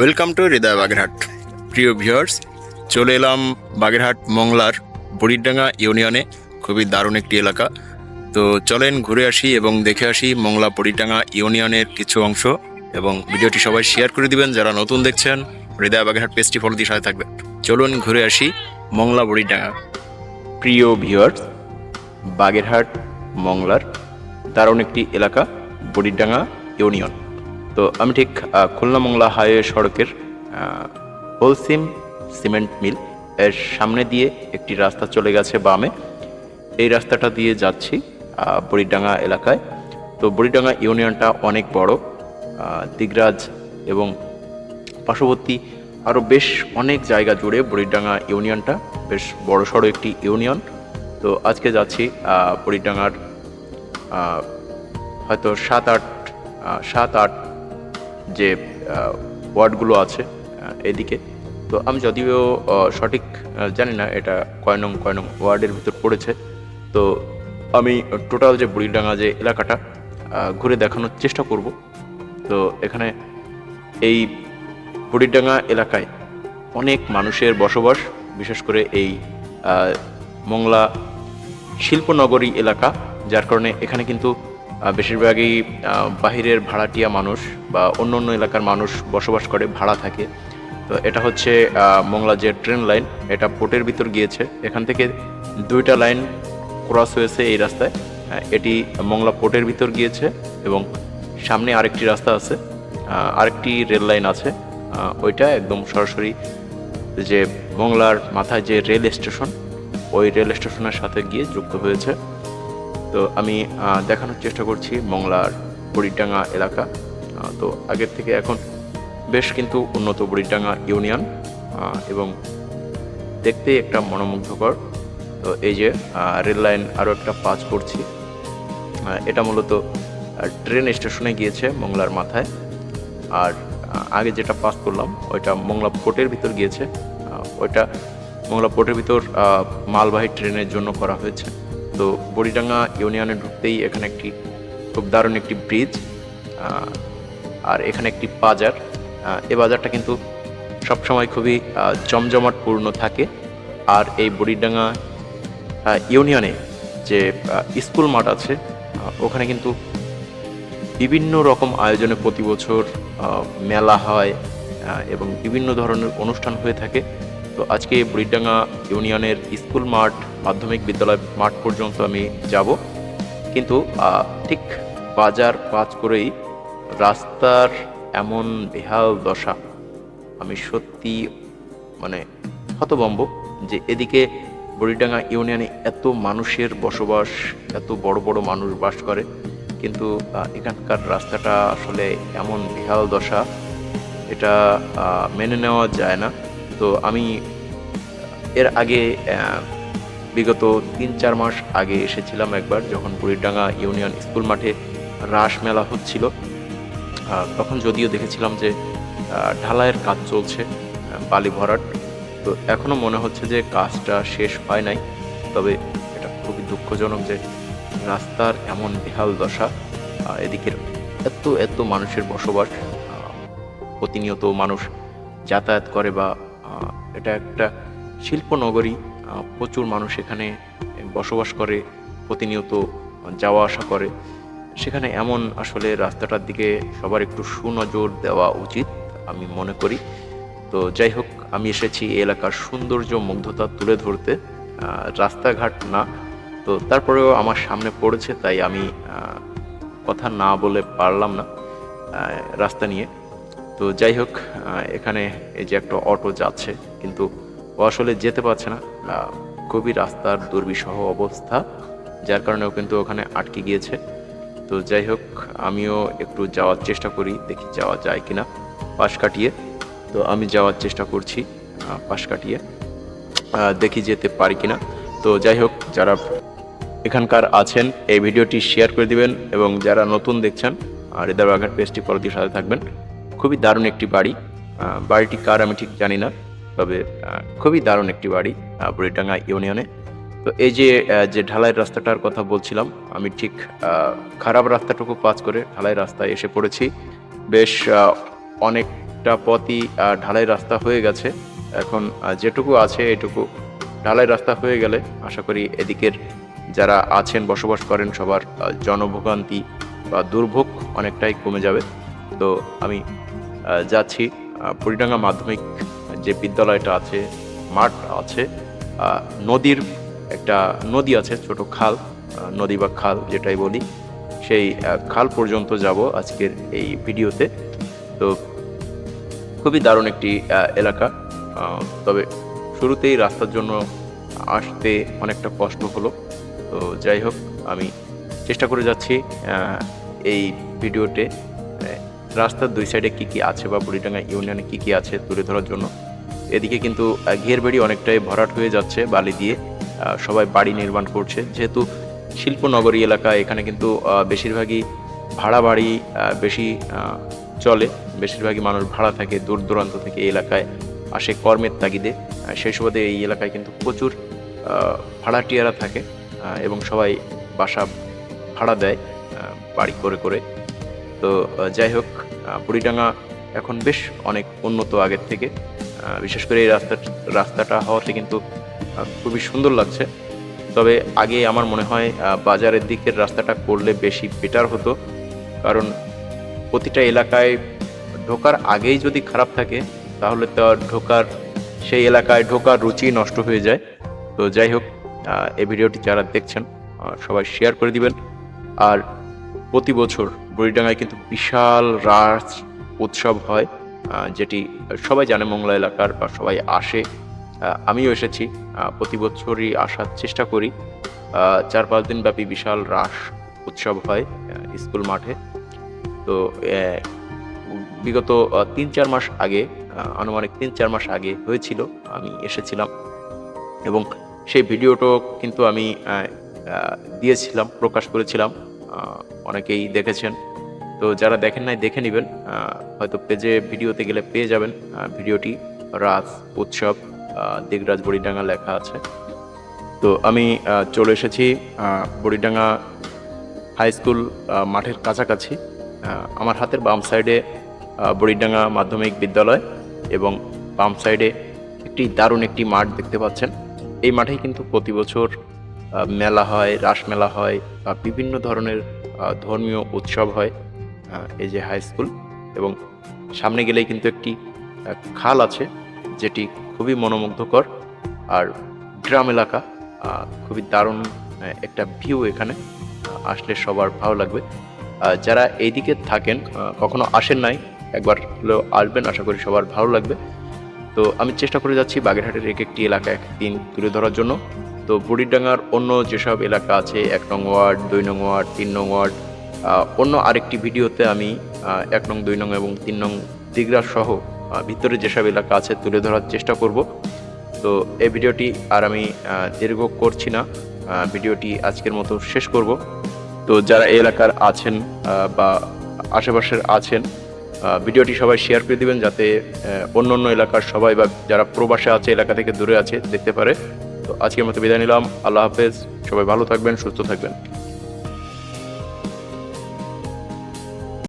Welcome to হৃদয় বাগেরহাট প্রিয় viewers চলে এলাম বাগেরহাট মংলার বুড়িরডাঙ্গা ইউনিয়নে খুবই দারুণ একটি এলাকা। তো চলেন ঘুরে আসি এবং দেখে আসি মংলা বুড়িরডাঙ্গা ইউনিয়নের কিছু অংশ এবং ভিডিওটি সবাই শেয়ার করে দিবেন। যারা নতুন দেখছেন হৃদয় বাগেরহাট পেজটি ফলো দিয়ে সাথে থাকবেন। চলুন ঘুরে আসি মংলা বুড়িরডাঙ্গা প্রিয় ভিউয়ার্স বাগেরহাট মংলার দারুণ একটি এলাকা বুড়িরডাঙ্গা ইউনিয়ন তো আমি ঠিক খুলনা মংলা হাইওয়ে সড়কের হোলসিম সিমেন্ট মিল এর সামনে দিয়ে একটি রাস্তা চলে গেছে বামে। এই রাস্তাটা দিয়ে যাচ্ছি বুড়িডাঙ্গা এলাকায়। তো বুড়িডাঙ্গা ইউনিয়নটা অনেক বড় দিগরাজ এবং পার্শ্ববর্তী আরও বেশ অনেক জায়গা জুড়ে বুড়িডাঙ্গা ইউনিয়নটা, বেশ বড় সড়ো একটি ইউনিয়ন। তো আজকে যাচ্ছি বুড়িডাঙ্গার হয়তো সাত আট সাত আট যে ওয়ার্ডগুলো আছে এদিকে। তো আমি যদিও সঠিক জানি না এটা কয় নং কয় নং ওয়ার্ডের ভিতর পড়েছে। তো আমি টোটাল যে বুড়িডাঙ্গা যে এলাকাটা ঘুরে দেখানোর চেষ্টা করব। তো এখানে এই বুড়িডাঙ্গা এলাকায় অনেক মানুষের বসবাস, বিশেষ করে এই মংলা শিল্পনগরী এলাকা, যার কারণে এখানে কিন্তু বেশিরভাগই বাহিরের ভাড়াটিয়া মানুষ বা অন্য অন্য এলাকার মানুষ বসবাস করে, ভাড়া থাকে। তো এটা হচ্ছে মংলা যে ট্রেন লাইন, এটা পোর্টের ভিতর গিয়েছে। এখান থেকে দুইটা লাইন ক্রস হয়েছে এই রাস্তায়। এটি মংলা পোর্টের ভিতর গিয়েছে এবং সামনে আরেকটি রাস্তা আছে। আরেকটি রেল লাইন আছে। ওইটা একদম সরাসরি যে মংলার মাথায় যে রেল স্টেশন, ওই রেল স্টেশনের সাথে গিয়ে যুক্ত হয়েছে। তো আমি দেখানোর চেষ্টা করছি মংলার বুড়িডাঙ্গা এলাকা। তো আগের থেকে এখন বেশ কিন্তু উন্নত বুড়িডাঙ্গা ইউনিয়ন এবং দেখতে একটা মনোমুগ্ধকর। তো এই যে রেল লাইন আরও একটা পাঁচ করছি এটা মূলত ট্রেন স্টেশনে গিয়েছে মংলার মাথায়। আর আগে যেটা পাস করলাম, ওইটা মংলা পোর্টের ভিতর গিয়েছে। ওইটা মংলা পোর্টের ভিতর মালবাহী ট্রেনের জন্য করা হয়েছে। তো বড়িডাঙ্গা ইউনিয়নে ঢুকতেই এখানে একটি খুব দারুণ একটি ব্রিজ আর এখানে একটি বাজার। এ বাজারটা কিন্তু সবসময় খুবই জমজমাটপূর্ণ থাকে। আর এই বড়িডাঙ্গা ইউনিয়নে যে স্কুল মাঠ আছে ওখানে কিন্তু বিভিন্ন রকম আয়োজনে প্রতি বছর মেলা হয় এবং বিভিন্ন ধরনের অনুষ্ঠান হয়ে থাকে। তো আজকে বুড়িডাঙ্গা ইউনিয়নের স্কুল মাঠ, মাধ্যমিক বিদ্যালয় মাঠ পর্যন্ত আমি যাব। কিন্তু ঠিক বাজার পাঁচ করেই রাস্তার এমন বেহাল দশা। আমি সত্যি মানে হতবম্ব যে এদিকে বুড়িডাঙ্গা ইউনিয়নে এত মানুষের বসবাস, এত বড় বড় মানুষ বাস করে। কিন্তু এখানকার রাস্তাটা আসলে এমন বেহাল দশা, এটা মেনে নেওয়া যায় না। তো আমি, এর আগে বিগত তিন চার মাস আগে এসেছিলাম একবার যখন বুড়িডাঙ্গা ইউনিয়ন স্কুল মাঠে রাস মেলা হচ্ছিল। তখন যদিও দেখেছিলাম যে ঢালাইয়ের কাজ চলছে বালি ভরাট। তো এখনও মনে হচ্ছে যে কাজটা শেষ হয় নাই। তবে এটা খুবই দুঃখজনক যে রাস্তার এমন বেহাল দশা এদিকের এত এত মানুষের বসবাস প্রতিনিয়ত মানুষ যাতায়াত করে বা এটা একটা শিল্পনগরী প্রচুর মানুষ এখানে বসবাস করে, প্রতিনিয়ত যাওয়া আসা করে। সেখানে এমন আসলে রাস্তাটার দিকে সবার একটু সুনজর দেওয়া উচিত, আমি মনে করি। তো যাই হোক, আমি এসেছি এলাকার সৌন্দর্য মুগ্ধতা তুলে ধরতে। রাস্তাঘাট না, তো তারপরেও আমার সামনে পড়েছে, তাই আমি কথা না বলে পারলাম না রাস্তা নিয়ে। তো যাই হোক এখানে এই যে একটা অটো যাচ্ছে কিন্তু ও আসলে যেতে পারছে না। খুবই রাস্তার দুর্বিষহ অবস্থা, যার কারণে ও কিন্তু ওখানে আটকে গিয়েছে। তো যাই হোক, আমিও একটু যাওয়ার চেষ্টা করি, দেখি যাওয়া যায় কিনা। পাশ কাটিয়ে, তো আমি যাওয়ার চেষ্টা করছি পাশ কাটিয়ে দেখি যেতে পারি কিনা। তো যাই হোক, যারা এখানকার আছেন, এই ভিডিওটি শেয়ার করে দিবেন এবং যারা নতুন দেখছেন হৃদয় বাঘাট পেজটি পরে দিয়ে সাথে থাকবেন। খুবই দারুণ একটি বাড়ি। বাড়িটি কার আমি ঠিক জানি না। তবে খুবই দারুণ একটি বাড়ি বুড়িডাঙ্গা ইউনিয়নে। তো এই যে যে ঢালাই রাস্তাটার কথা বলছিলাম, আমি ঠিক খারাপ রাস্তাটুকু পাস করে ঢালাই রাস্তায় এসে পড়েছি। বেশ অনেকটা পথই ঢালাই রাস্তা হয়ে গেছে। এখন যেটুকু আছে এটুকু ঢালাই রাস্তা হয়ে গেলে আশা করি এদিকের যারা আছেন, বসবাস করেন, সবার জনভোগান্তি বা দুর্ভোগ অনেকটাই কমে যাবে। তো আমি যাচ্ছি বুড়িডাঙ্গা মাধ্যমিক যে বিদ্যালয়টা আছে, মাঠ আছে নদীর একটা নদী আছে, ছোট খাল নদী বা খাল যেটাই বলি, সেই খাল পর্যন্ত যাব আজকের এই ভিডিওতে। তো খুবই দারুণ একটি এলাকা। তবে শুরুতেই রাস্তার জন্য আসতে অনেকটা কষ্ট হলো। তো যাই হোক, আমি চেষ্টা করে যাচ্ছি এই ভিডিওতে রাস্তার দুই সাইডে কী কী আছে বা বুড়িডাঙ্গা ইউনিয়নে কী কী আছে তুলে ধরার জন্য। এদিকে কিন্তু আহ, ঘেরবাড়ি অনেকটাই ভরাট হয়ে যাচ্ছে বালি দিয়ে। সবাই বাড়ি নির্মাণ করছে। যেহেতু শিল্পনগরী এলাকা এখানে কিন্তু বেশিরভাগই ভাড়া বাড়ি বেশি চলে। বেশিরভাগই মানুষ ভাড়া থাকে দূর দূরান্ত থেকে এলাকায় আসে কর্মের তাগিদে। সেই সুবাদে এই এলাকায় কিন্তু প্রচুর ভাড়াটিয়ারা থাকে এবং সবাই বাসা ভাড়া দেয় বাড়ি করে করে। তো যাই হোক বুড়িডাঙ্গা এখন বেশ অনেক উন্নত আগের থেকে। বিশেষ করে এই রাস্তা রাস্তাটা হওয়াতে কিন্তু খুবই সুন্দর লাগছে। তবে আগে আমার মনে হয় বাজারের দিকের রাস্তাটা করলে বেশি বেটার হতো। কারণ প্রতিটা এলাকায় ঢোকার আগেই যদি খারাপ থাকে, তাহলে তো ঢোকার সেই এলাকায় ঢোকার রুচি নষ্ট হয়ে যায়। তো যাই হোক এই ভিডিওটি যারা দেখছেন সবাই শেয়ার করে দিবেন। আর প্রতি বছর বুড়িডাঙ্গায় কিন্তু বিশাল রাস উৎসব হয়। যেটি সবাই জানে মংলা এলাকার বা সবাই আসে। আমিও এসেছি। প্রতি বছরই আসার চেষ্টা করি। চার পাঁচ দিন ব্যাপী বিশাল রাস উৎসব হয় স্কুল মাঠে। তো বিগত তিন চার মাস আগে আনুমানিক তিন চার মাস আগে হয়েছিল, আমি এসেছিলাম। এবং সেই ভিডিওটাও কিন্তু আমি দিয়েছিলাম, প্রকাশ করেছিলাম। অনেকেই দেখেছেন। তো যারা দেখেন নাই, দেখে নেবেন। হয়তো পেজে, ভিডিওতে গেলে পেয়ে যাবেন। ভিডিওটি রাজ উৎসব দিগরাজ বড়িডাঙ্গা লেখা আছে। তো আমি চলে এসেছি বড়িডাঙ্গা হাই স্কুল মাঠের কাছাকাছি। আমার হাতের বাম সাইডে বড়িডাঙ্গা মাধ্যমিক বিদ্যালয় এবং বাম সাইডে একটি দারুণ একটি মাঠ দেখতে পাচ্ছেন। এই মাঠেই কিন্তু প্রতি বছর মেলা হয়, রাস মেলা হয় বা বিভিন্ন ধরনের ধর্মীয় উৎসব হয়। এই যে হাই স্কুল এবং সামনে গেলেই কিন্তু একটি খাল আছে, যেটি খুবই মনোমুগ্ধকর, আর গ্রাম এলাকা খুবই দারুণ একটা ভিউ এখানে আসলে সবার ভালো লাগবে। যারা এইদিকে থাকেন কখনো আসেন নাই, একবার হলেও আসবেন, আশা করি সবার ভালো লাগবে। তো আমি চেষ্টা করে যাচ্ছি বাগেরহাটের এক একটি এলাকা একদিন তুলে ধরার জন্য। তো বুড়িডাঙ্গার অন্য যেসব এলাকা আছে, এক নং ওয়ার্ড, দুই নং ওয়ার্ড, তিন নং ওয়ার্ড অন্য আরেকটি ভিডিওতে আমি এক নং, দুই নং এবং তিন নং দিগরা সহ ভিতরে যেসব এলাকা আছে তুলে ধরার চেষ্টা করব। তো এই ভিডিওটি আর আমি দীর্ঘ করছি না ভিডিওটি আজকের মতো শেষ করব। তো যারা এই এলাকার আছেন বা আশেপাশের আছেন ভিডিওটি সবাই শেয়ার করে দিবেন যাতে অন্য অন্য এলাকার সবাই বা যারা প্রবাসে আছে, এলাকা থেকে দূরে আছে, দেখতে পারে। তো আজকের মতো বিদায় নিলাম। আল্লাহ হাফেজ। সবাই ভালো থাকবেন, সুস্থ থাকবেন।